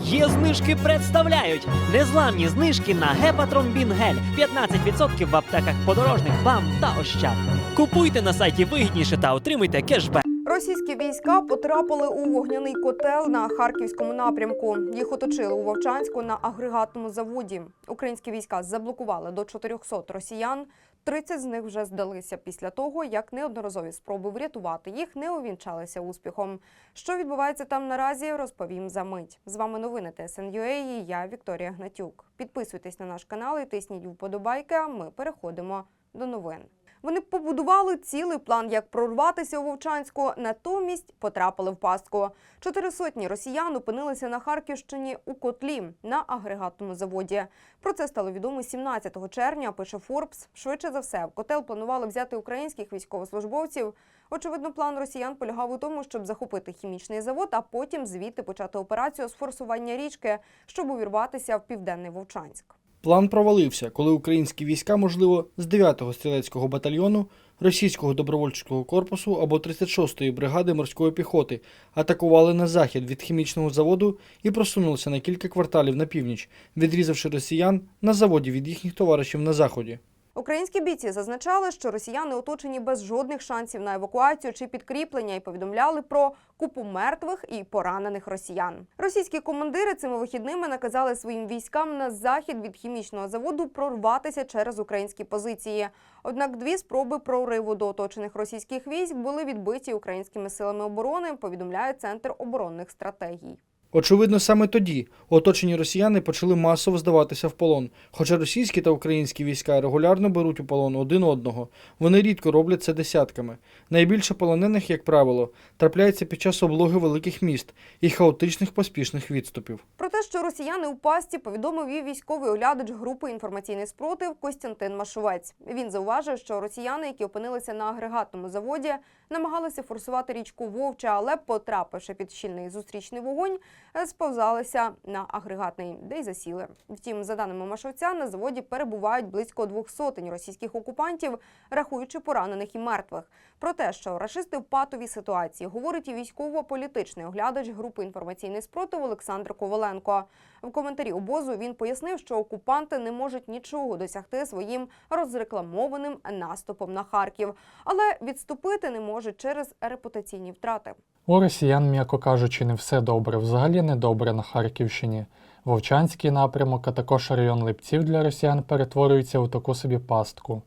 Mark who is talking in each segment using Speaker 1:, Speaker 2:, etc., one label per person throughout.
Speaker 1: Є знижки представляють незламні знижки на гепатромбін гель 15% в аптеках подорожник, бам та ощад. Купуйте на сайті вигідніше та отримуйте кешбек.
Speaker 2: Російські війська потрапили у вогняний котел на харківському напрямку. Їх оточили у Вовчанську на агрегатному заводі. Українські війська заблокували до 400 росіян. 30 з них вже здалися після того, як неодноразові спроби врятувати їх не увінчалися успіхом. Що відбувається там наразі, розповім за мить. З вами новини ТСНЮА і я Вікторія Гнатюк. Підписуйтесь на наш канал і тисніть вподобайки. А ми переходимо до новин. Вони побудували цілий план, як прорватися у Вовчанську, натомість потрапили в пастку. Чотири сотні росіян опинилися на Харківщині у котлі на агрегатному заводі. Про це стало відомо 17 червня. Пише Форбс. Швидше за все, в котел планували взяти українських військовослужбовців. Очевидно, план росіян полягав у тому, щоб захопити хімічний завод, а потім звідти почати операцію з форсування річки, щоб увірватися в південний Вовчанськ.
Speaker 3: План провалився, коли українські війська, можливо, з 9-го стрілецького батальйону, російського добровольчого корпусу або 36-ї бригади морської піхоти атакували на захід від хімічного заводу і просунулися на кілька кварталів на північ, відрізавши росіян на заводі від їхніх товаришів на заході.
Speaker 2: Українські бійці зазначали, що росіяни оточені без жодних шансів на евакуацію чи підкріплення і повідомляли про купу мертвих і поранених росіян. Російські командири цими вихідними наказали своїм військам на захід від хімічного заводу прорватися через українські позиції. Однак дві спроби прориву до оточених російських військ були відбиті українськими силами оборони. Повідомляє центр оборонних стратегій.
Speaker 3: Очевидно, саме тоді оточені росіяни почали масово здаватися в полон. Хоча російські та українські війська регулярно беруть у полон один одного, вони рідко роблять це десятками. Найбільше полонених, як правило, трапляється під час облоги великих міст і хаотичних поспішних відступів.
Speaker 2: Про те, що росіяни у пасті повідомив і військовий оглядач групи інформаційний спротив Костянтин Машовець. Він зауважив, що росіяни, які опинилися на агрегатному заводі, намагалися форсувати річку Вовча, але, потрапивши під щільний зустрічний вогонь, сповзалися на агрегатний, де й засіли. Втім, за даними Машовця, на заводі перебувають близько двох сотень російських окупантів, рахуючи поранених і мертвих. Про те, що рашисти в патовій ситуації, говорить і військово-політичний оглядач групи інформаційний спротив Олександр Коваленко. В коментарі обозу він пояснив, що окупанти не можуть нічого досягти своїм розрекламованим наступом на Харків, але відступити не можуть через репутаційні втрати.
Speaker 4: У росіян, м'яко кажучи, не все добре, взагалі не добре на Харківщині. Вовчанський напрямок, а також район Липців для росіян перетворюються у таку собі пастку.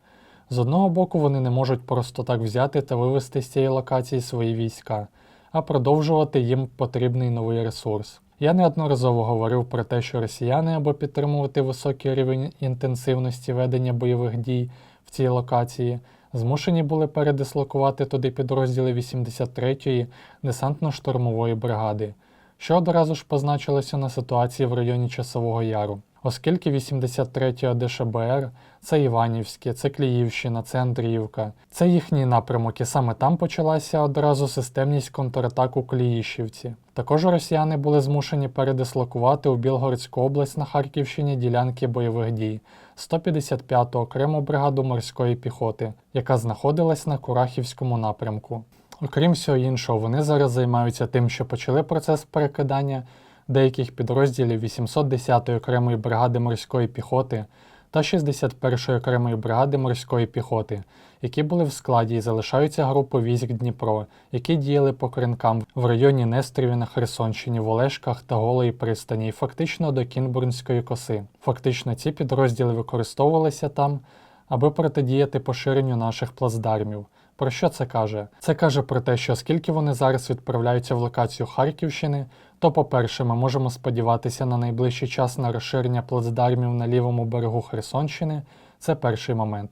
Speaker 4: З одного боку, вони не можуть просто так взяти та вивести з цієї локації свої війська, а продовжувати їм потрібний новий ресурс. Я неодноразово говорив про те, що росіяни, аби підтримувати високий рівень інтенсивності ведення бойових дій в цій локації, змушені були передислокувати туди підрозділи 83-ї десантно-штурмової бригади, що одразу ж позначилося на ситуації в районі Часового Яру. Оскільки 83 ДШБР це Іванівське, це Кліївщина, це Андріївка, це їхній напрямок, і саме там почалася одразу системність контратак у Кліїщівці. Також росіяни були змушені передислокувати у Білгородську область на Харківщині ділянки бойових дій 155-ту окрему бригаду морської піхоти, яка знаходилась на Курахівському напрямку. Окрім всього іншого, вони зараз займаються тим, що почали процес перекидання деяких підрозділів 810-ї окремої бригади морської піхоти та 61-ї окремої бригади морської піхоти, які були в складі і залишаються групи військ Дніпро, які діяли по кринкам в районі Нестріві на Херсонщині, в Олешках та Голої пристані, і фактично до Кінбурнської коси. Фактично ці підрозділи використовувалися там, аби протидіяти поширенню наших плацдармів. Про що це каже? Це каже про те, що оскільки вони зараз відправляються в локацію Харківщини, то, по-перше, ми можемо сподіватися на найближчий час на розширення плацдармів на лівому берегу Херсонщини. Це перший момент.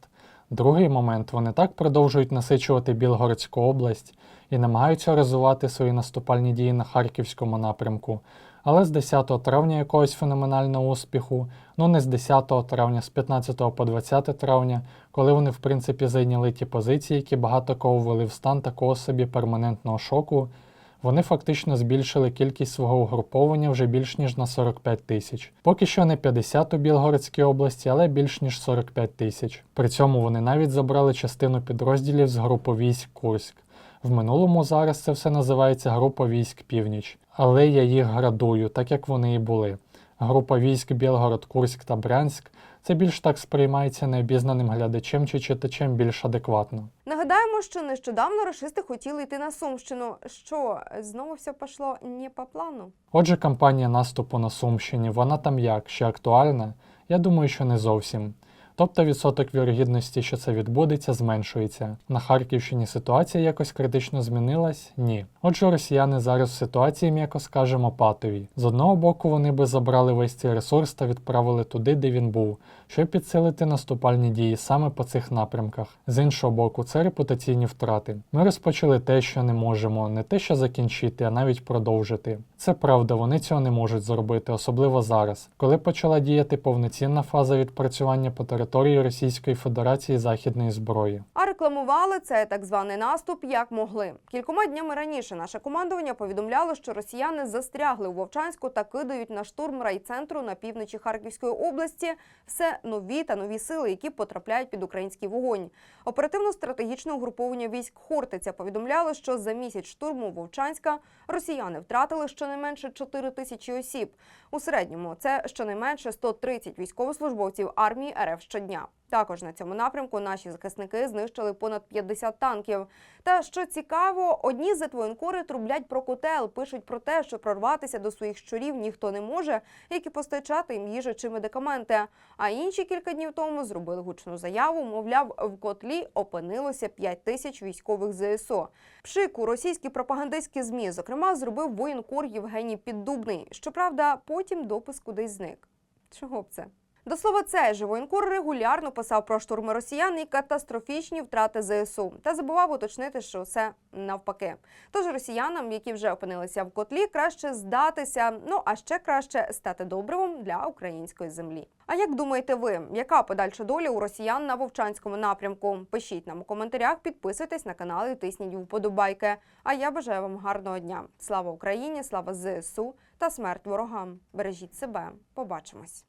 Speaker 4: Другий момент вони так продовжують насичувати Білгородську область і намагаються розвивати свої наступальні дії на харківському напрямку. Але з 10 травня якогось феноменального успіху, ну не з 10 травня, з 15 по 20 травня, коли вони в принципі зайняли ті позиції, які багато кого ввели в стан такого собі перманентного шоку, вони фактично збільшили кількість свого угруповання вже більш ніж на 45 тисяч. Поки що не 50 у Білгородській області, але більш ніж 45 тисяч. При цьому вони навіть забрали частину підрозділів з групи військ Курськ. В минулому зараз це все називається група військ Північ. Але я їх градую, так як вони і були. Група військ Білгород, Курськ та Брянськ це більш так сприймається необізнаним глядачем чи читачем більш адекватно.
Speaker 2: Нагадаємо, що нещодавно рашисти хотіли йти на Сумщину. Що знову все пішло не по плану?
Speaker 4: Отже, кампанія наступу на Сумщині, вона там як, ще актуальна? Я думаю, що не зовсім. Тобто відсоток вірогідності, що це відбудеться, зменшується. На Харківщині ситуація якось критично змінилась? Ні. Отже, росіяни зараз в ситуації, м'яко скажемо, патовій. З одного боку, вони би забрали весь цей ресурс та відправили туди, де він був, щоб підсилити наступальні дії саме по цих напрямках. З іншого боку, це репутаційні втрати. Ми розпочали те, що не можемо, не те, що закінчити, а навіть продовжити. Це правда, вони цього не можуть зробити, особливо зараз, коли почала діяти повноцінна фаза відпрацювання по території Російської Федерації західної зброї.
Speaker 2: А рекламували цей так званий наступ як могли. Кількома днями раніше наше командування повідомляло, що росіяни застрягли у Вовчанську та кидають на штурм райцентру на півночі Харківської області все нові та нові сили, які потрапляють під український вогонь. Оперативно-стратегічне угруповання військ Хортиця повідомляло, що за місяць штурму Вовчанська росіяни втратили щонайменше 4 тисячі осіб. У середньому це щонайменше 130 військовослужбовців армії РФ щодня. Також на цьому напрямку наші захисники знищили понад 50 танків. Та що цікаво, одні зетвоєнкори трублять про котел, пишуть про те, що прорватися до своїх щурів ніхто не може, як і постачати їм їжу чи медикаменти. А інші кілька днів тому зробили гучну заяву. Мовляв, в котлі опинилося 5 тисяч військових ЗСУ. Пшику російські пропагандистські змі, зокрема, зробив воєнкор Євгеній Піддубний. Щоправда, потім допис кудись зник. Чого б це? До слова, цей же воєнкор регулярно писав про штурми росіян і катастрофічні втрати ЗСУ та забував уточнити, що все навпаки. Тож росіянам, які вже опинилися в котлі, краще здатися, ну а ще краще стати добривом для української землі. А як думаєте ви, яка подальша доля у росіян на вовчанському напрямку? Пишіть нам у коментарях, підписуйтесь на канал і тисніть вподобайки. А я бажаю вам гарного дня. Слава Україні, слава ЗСУ та смерть ворогам. Бережіть себе. Побачимось.